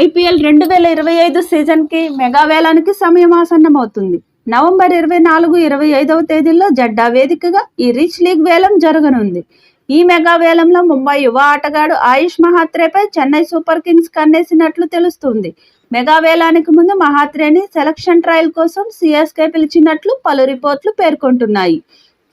IPL రెండు వేల ఇరవై ఐదు సీజన్కి మెగా వేలానికి సమయం ఆసన్నమవుతుంది. నవంబర్ ఇరవై నాలుగు ఇరవై ఐదవ తేదీల్లో జడ్డా వేదికగా ఈ రిచ్ లీగ్ వేలం జరగనుంది. ఈ మెగా వేలంలో ముంబై యువ ఆటగాడు ఆయుష్ మహాత్రేపై చెన్నై సూపర్ కింగ్స్ కన్నేసినట్లు తెలుస్తుంది. మెగా వేలానికి ముందు మహాత్రేని సెలక్షన్ ట్రయల్ కోసం సిఎస్కే పిలిచినట్లు పలు రిపోర్ట్లు పేర్కొంటున్నాయి.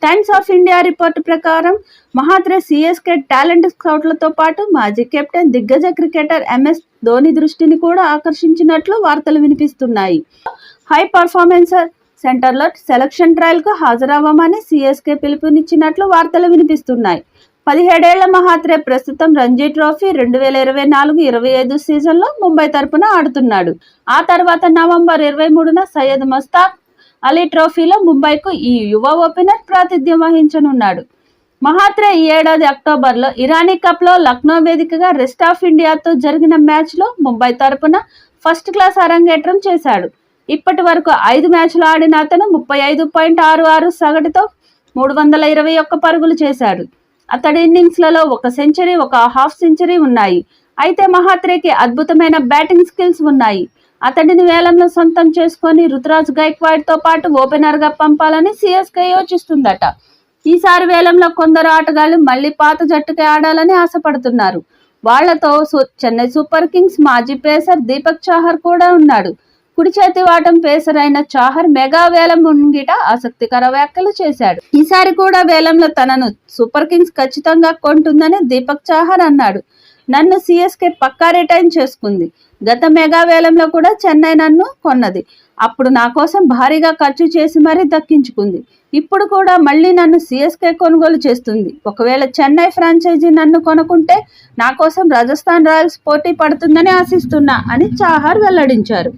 టైమ్స్ ఆఫ్ ఇండియా రిపోర్టు ప్రకారం మహాత్రే సిఎస్కే టాలెంట్ స్కౌట్లతో పాటు మాజీ కెప్టెన్ దిగ్గజ క్రికెటర్ ఎంఎస్ ధోని దృష్టిని కూడా ఆకర్షించినట్లు వార్తలు వినిపిస్తున్నాయి. హై పర్ఫార్మెన్సర్ సెంటర్లో సెలక్షన్ ట్రయల్కు హాజరవ్వమని సిఎస్కే పిలుపునిచ్చినట్లు వార్తలు వినిపిస్తున్నాయి. పదిహేడేళ్ళ మహాత్రే ప్రస్తుతం రంజీ ట్రోఫీ రెండు వేల ఇరవై నాలుగు ఇరవై ఐదు సీజన్లో ముంబై తరపున ఆడుతున్నాడు. ఆ తర్వాత నవంబర్ ఇరవై మూడున సయ్యద్ మస్తాక్ అలీ ట్రోఫీలో ముంబైకు ఈ యువ ఓపెనర్ ప్రాతిథ్యం వహించనున్నాడు. మహాత్రే ఈ ఏడాది అక్టోబర్లో ఇరానీ కప్లో లక్నో వేదికగా రెస్ట్ ఆఫ్ ఇండియాతో జరిగిన మ్యాచ్లో ముంబై తరపున ఫస్ట్ క్లాస్ అరంగేట్రం చేశాడు. ఇప్పటి వరకు ఐదు మ్యాచ్లు ఆడిన అతను ముప్పై ఐదు పాయింట్ ఆరు ఆరు సగటుతో మూడు వందల ఇరవై ఒక్క పరుగులు చేశాడు. అతడి ఇన్నింగ్స్లలో ఒక సెంచరీ ఒక హాఫ్ సెంచరీ ఉన్నాయి. అయితే మహాత్రేకి అద్భుతమైన బ్యాటింగ్ స్కిల్స్ ఉన్నాయి. అతడిని వేలంలో సొంతం చేసుకొని రుతురాజ్ గైక్వాడ్తో పాటు ఓపెనర్గా పంపాలని సిఎస్కే యోచిస్తుందట. ఈసారి వేలంలో కొందరు ఆటగాళ్ళు మళ్ళీ పాత జట్టుకే ఆడాలని ఆశపడుతున్నారు. వాళ్ళతో చెన్నై సూపర్ కింగ్స్ మాజీ పేసర్ దీపక్ చాహర్ కూడా ఉన్నాడు. కుడి చేతి వాటం పేసర్ అయిన చాహర్ మెగా వేలం ముంగిట ఆసక్తికర వ్యాఖ్యలు చేశాడు. ఈసారి కూడా వేలంలో తనను సూపర్ కింగ్స్ ఖచ్చితంగా కొంటుందని దీపక్ చాహర్ అన్నాడు. నన్ను సిఎస్కే పక్కా రిటైన్ చేసుకుంది. గత మెగా వేలంలో కూడా చెన్నై నన్ను కొన్నది. అప్పుడు నా కోసం భారీగా ఖర్చు చేసి మరీ దక్కించుకుంది. ఇప్పుడు కూడా మళ్ళీ నన్ను సిఎస్కే కొనుగోలు చేస్తుంది. ఒకవేళ చెన్నై ఫ్రాంచైజీ నన్ను కొనుక్కుంటే నా కోసం రాజస్థాన్ రాయల్స్ పోటీ పడుతుందని ఆశిస్తున్నా అని చాహార్ వెల్లడించారు.